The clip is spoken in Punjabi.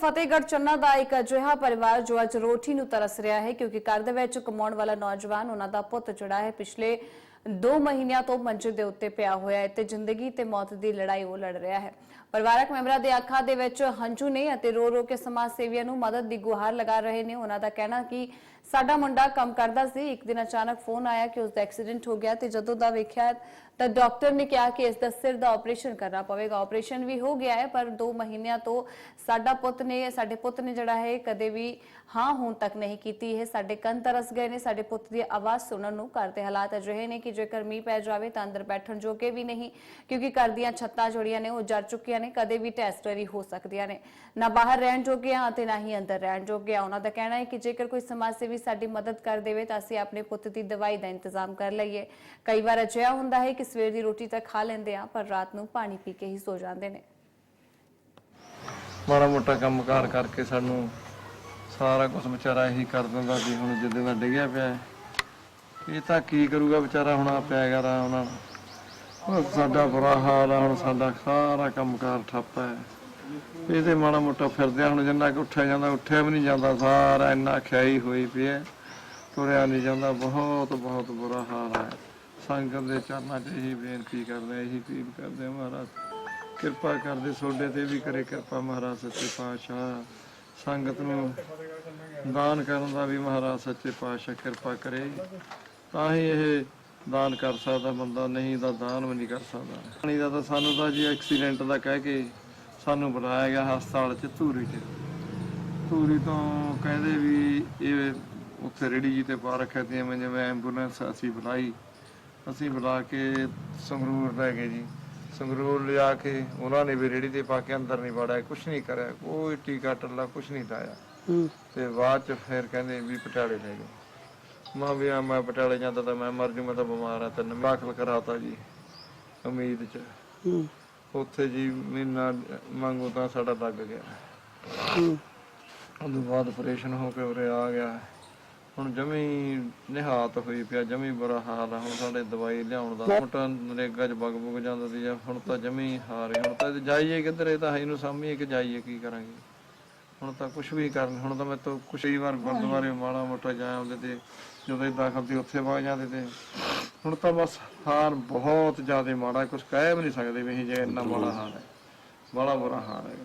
ਫਤਿਹਗੜ੍ਹ ਚੰਨਾ ਦਾ ਇੱਕ ਅਜਿਹਾ ਪਰਿਵਾਰ ਜੋ ਅੱਜ ਰੋਟੀ ਨੂੰ ਤਰਸ ਰਿਹਾ ਹੈ, ਕਿਉਂਕਿ ਘਰ ਦੇ ਵਿੱਚ ਕਮਾਉਣ ਵਾਲਾ ਨੌਜਵਾਨ ਉਹਨਾਂ ਦਾ ਪੁੱਤ ਜਿਹੜਾ ਹੈ। ਪਿਛਲੇ 2 ਮਹੀਨਿਆਂ ਤੋਂ ਮੰਜੇ ਦੇ ਉੱਤੇ ਪਿਆ ਹੋਇਆ ਹੈ ਤੇ ਜ਼ਿੰਦਗੀ ਤੇ ਮੌਤ ਦੀ ਲੜਾਈ ਉਹ ਲੜ ਰਿਹਾ ਹੈ। ਪਰਿਵਾਰਕ ਮੈਂਬਰਾਂ ਦੇ ਅੱਖਾਂ ਦੇ ਵਿੱਚ ਹੰਝੂ ਨੇ ਅਤੇ ਰੋ ਰੋ ਕੇ ਸਮਾਜ ਸੇਵੀਆਂ ਨੂੰ ਮਦਦ ਦੀ ਗੁਹਾਰ ਲਗਾ ਰਹੇ ਨੇ। ਉਹਨਾਂ ਦਾ ਕਹਿਣਾ ਕਿ ਸਾਡਾ ਮੁੰਡਾ ਕੰਮ ਕਰਦਾ ਸੀ। ਇੱਕ ਦਿਨ ਅਚਾਨਕ ਫੋਨ ਆਇਆ ਕਿ ਉਸ ਦਾ ਐਕਸੀਡੈਂਟ ਹੋ ਗਿਆ ਤੇ ਜਦੋਂ ਦਾ ਵੇਖਿਆ ਤਾਂ ਡਾਕਟਰ ਨੇ ਕਿਹਾ ਕਿ ਇਸ ਦਾ ਸਿਰ ਦਾ ਆਪਰੇਸ਼ਨ ਕਰਨਾ ਪਵੇਗਾ ਆਪਰੇਸ਼ਨ ਵੀ ਹੋ ਗਿਆ ਹੈ ਪਰ 2 ਮਹੀਨਿਆਂ ਤੋਂ ਸਾਡਾ ਪੁੱਤ ਨੇ ਸਾਡੇ ਪੁੱਤ ਨੇ ਜਿਹੜਾ ਹੈ ਕਦੇ ਵੀ ਹਾਂ ਹੁਣ ਤੱਕ ਨਹੀਂ ਕੀਤੀ ਹੈ ਸਾਡੇ ਕੰਨ ਤਰਸ ਗਏ ਨੇ ਸਾਡੇ ਪੁੱਤ ਦੀ ਆਵਾਜ਼ ਸੁਣਨ ਨੂੰ ਘਰ ਦੇ ਹਾਲਾਤ ਅਜਿਹੇ ਨੇ ਕਿ ਜੇਕਰ ਮੀਂਹ ਪੈ ਜਾਵੇ ਤਾਂ ਅੰਦਰ ਬੈਠਣ ਜੋਗੇ ਵੀ ਨਹੀਂ ਕਿਉਂਕਿ ਘਰ ਦੀਆਂ ਛੱਤਾਂ ਜੋੜੀਆਂ ਨੇ ਉਹ ਜਰ ਚੁੱਕੀਆਂ ਨੇ ਕਦੇ ਵੀ ਟੈਸਟਰੀ ਹੋ ਸਕਦੀਆਂ ਨੇ ਨਾ ਬਾਹਰ ਰਹਿਣ ਜੋਗੇ ਆ ਤੇ ਨਾ ਹੀ ਅੰਦਰ ਰਹਿਣ ਜੋਗੇ ਆ ਉਹਨਾਂ ਦਾ ਕਹਿਣਾ ਹੈ ਕਿ ਜੇਕਰ ਕੋਈ ਸਮਾਜ ਸੇਵੀ ਸਾਡੀ ਮਦਦ ਕਰ ਦੇਵੇ ਤਾਂ ਅਸੀਂ ਆਪਣੇ ਪੁੱਤ ਦੀ ਦਵਾਈ ਦਾ ਇੰਤਜ਼ਾਮ ਕਰ ਲਈਏ ਕਈ ਵਾਰ ਅਜਿਹਾ ਹੁੰਦਾ ਹੈ ਕਿ ਸਵੇਰ ਦੀ ਰੋਟੀ ਤਾਂ ਖਾ ਲੈਂਦੇ ਆ, ਪਰ ਰਾਤ ਨੂੰ ਪਾਣੀ ਪੀ ਕੇ ਹੀ ਸੋ ਜਾਂਦੇ ਨੇ। ਮਾੜਾ ਮੋਟਾ ਕੰਮਕਾਰ ਕਰਕੇ ਸਾਨੂੰ ਸਾਰਾ ਕੁਝ ਵਿਚਾਰਾ ਇਹੀ ਕਰ ਦਿੰਦਾ ਸੀ ਹੁਣ ਜਿੱਦੇ ਦਾ ਡਿੱਗਿਆ ਪਿਆ ਹੈ। ਇਹ ਤਾਂ ਕੀ ਕਰੂਗਾ ਵਿਚਾਰਾ ਹੁਣ ਆ ਪਿਆ ਗਾ ਆਰਾਮ ਨਾਲ। ਉਹ ਸਾਡਾ ਬੁਰਾ ਹਾਲ ਆ, ਹੁਣ ਸਾਡਾ ਸਾਰਾ ਕੰਮਕਾਰ ਠੱਪ ਹੈ। ਇਹ ਤੇ ਮਾੜਾ ਮੋਟਾ ਫਿਰਦਿਆ ਹੁਣ ਜਿੰਨਾ ਕਿ ਉੱਠਿਆ ਜਾਂਦਾ, ਉੱਠਿਆ ਵੀ ਨਹੀਂ ਜਾਂਦਾ, ਸਾਰਾ ਇੰਨਾ ਖਿਆਈ ਹੋਈ ਪਿਆ ਤੁਰਿਆ ਨਹੀਂ ਜਾਂਦਾ, ਬਹੁਤ ਬਹੁਤ ਬੁਰਾ ਹਾਲ ਹੈ। ਸੰਗਤ ਦੇ ਚਰਨਾਂ 'ਚ ਇਹੀ ਬੇਨਤੀ ਕਰਦੇ ਹਾਂ, ਇਹੀ ਅਪੀਲ ਕਰਦੇ ਮਹਾਰਾਜ ਕਿਰਪਾ ਕਰਦੇ ਸੋਡੇ ਤੇ ਵੀ ਕਰੇ ਕਿਰਪਾ ਮਹਾਰਾਜ ਸੱਚੇ ਪਾਤਸ਼ਾਹ। ਸੰਗਤ ਨੂੰ ਦਾਨ ਕਰਨ ਦਾ ਵੀ ਮਹਾਰਾਜ ਸੱਚੇ ਪਾਤਸ਼ਾਹ ਕਿਰਪਾ ਕਰੇ। ਤਾਂ ਹੀ ਇਹ ਦਾਨ ਕਰ ਸਕਦਾ ਬੰਦਾ ਨਹੀਂ ਤਾਂ ਦਾਨ ਵੀ ਨਹੀਂ ਕਰ ਸਕਦਾ। ਪਾਣੀ ਦਾ ਤਾਂ ਸਾਨੂੰ ਤਾਂ ਜੀ ਐਕਸੀਡੈਂਟ ਦਾ ਕਹਿ ਕੇ ਸਾਨੂੰ ਬੁਲਾਇਆ ਗਿਆ ਹਸਪਤਾਲ ਚ ਧੂਰੀ ਚ। ਧੂਰੀ ਤੋਂ ਕਹਿੰਦੇ ਵੀ ਇਹ ਉੱਥੇ ਰੇੜੀ ਜੀ ਤੇ ਪਾ ਰੱਖਿਆ ਤੇ ਜਿਵੇਂ ਐਂਬੂਲੈਂਸ ਅਸੀਂ ਬੁਲਾਈ। ਅਸੀਂ ਬੁਲਾ ਕੇ ਸੰਗਰੂਰ ਲੈ ਗਏ ਜੀ। ਸੰਗਰੂਰ ਲਿਆ ਕੇ ਉਹਨਾਂ ਨੇ ਵੀ ਰੇੜੀ ਤੇ ਪਾ ਕੇ ਅੰਦਰ ਨਹੀਂ ਵੜਿਆ ਕੁਛ ਨਹੀਂ ਕਰਿਆ ਕੋਈ ਟੀਕਾ ਟੱਲਾ ਕੁਛ ਨਹੀਂ ਲਾਇਆ। ਤੇ ਬਾਅਦ ਚ ਫਿਰ ਕਹਿੰਦੇ ਵੀ ਪਟਿਆਲੇ ਲੈ ਜਾਓ ਮਾਂ ਵੀ ਆ ਮੈਂ ਪਟਿਆਲੇ ਜਾਂਦਾ ਤਾਂ ਮੈਂ ਮਰ ਜੂ ਮੈਂ ਤਾਂ ਬਿਮਾਰ ਆ ਤੈਨੂੰ ਦਾਖਲ ਕਰਾਤਾ ਜੀ ਉਮੀਦ ਚ। ਉੱਥੇ ਜੀ ਮਹੀਨਾ ਮੰਗੋ ਤਾਂ ਸਾਡਾ ਲੱਗ ਗਿਆ। ਉਦੋਂ ਬਾਅਦ ਆਪਰੇਸ਼ਨ ਹੋ ਕੇ ਉਰੇ ਆ ਗਿਆ। ਹੁਣ ਜਮੀ ਨਿਹਾਤ ਹੋਈ ਪਿਆ ਜਮੀ ਬੁਰਾ ਹਾਲ ਆ। ਹੁਣ ਸਾਡੇ ਦਵਾਈ ਲਿਆਉਣ ਦਾ ਮੋਟਾ ਨਰੇਗਾ ਚ ਬਗ ਬੁਗ ਜਾਂਦਾ ਸੀ ਜਾਂ ਹੁਣ ਤਾਂ ਜਮੀ ਹਾਰੇ ਹੁਣ ਤਾਂ ਜਾਈਏ ਕਿੱਧਰ ਇਹ ਤਾਂ ਹੈ ਨੂੰ ਸਾਹਮਣੇ ਕਿ ਜਾਈਏ ਕੀ ਕਰਾਂਗੇ? ਹੁਣ ਤਾਂ ਕੁਝ ਵੀ ਕਰਨ ਹੁਣ ਤਾਂ ਮੈਂ ਤਾਂ ਕੁਛ ਹੀ ਵਾਰ ਗੁਰਦੁਆਰੇ ਮਾੜਾ ਮੋਟਾ ਜਾ ਆਉਂਦੇ ਤੇ ਜਦੋਂ ਇਹ ਦਾਖਲ ਸੀ ਉੱਥੇ ਵਗ ਜਾਂਦੇ ਤੇ। ਹੁਣ ਤਾਂ ਬਸ ਹਾਰ ਬਹੁਤ ਜ਼ਿਆਦਾ ਮਾੜਾ ਕੁਝ ਕਹਿ ਵੀ ਨਹੀਂ ਸਕਦੇ ਵੀ ਇਹ ਜੇ ਇੰਨਾ ਮਾੜਾ ਹਾਲ ਹੈ। ਬੜਾ ਬੁਰਾ ਹਾਲ ਹੈ।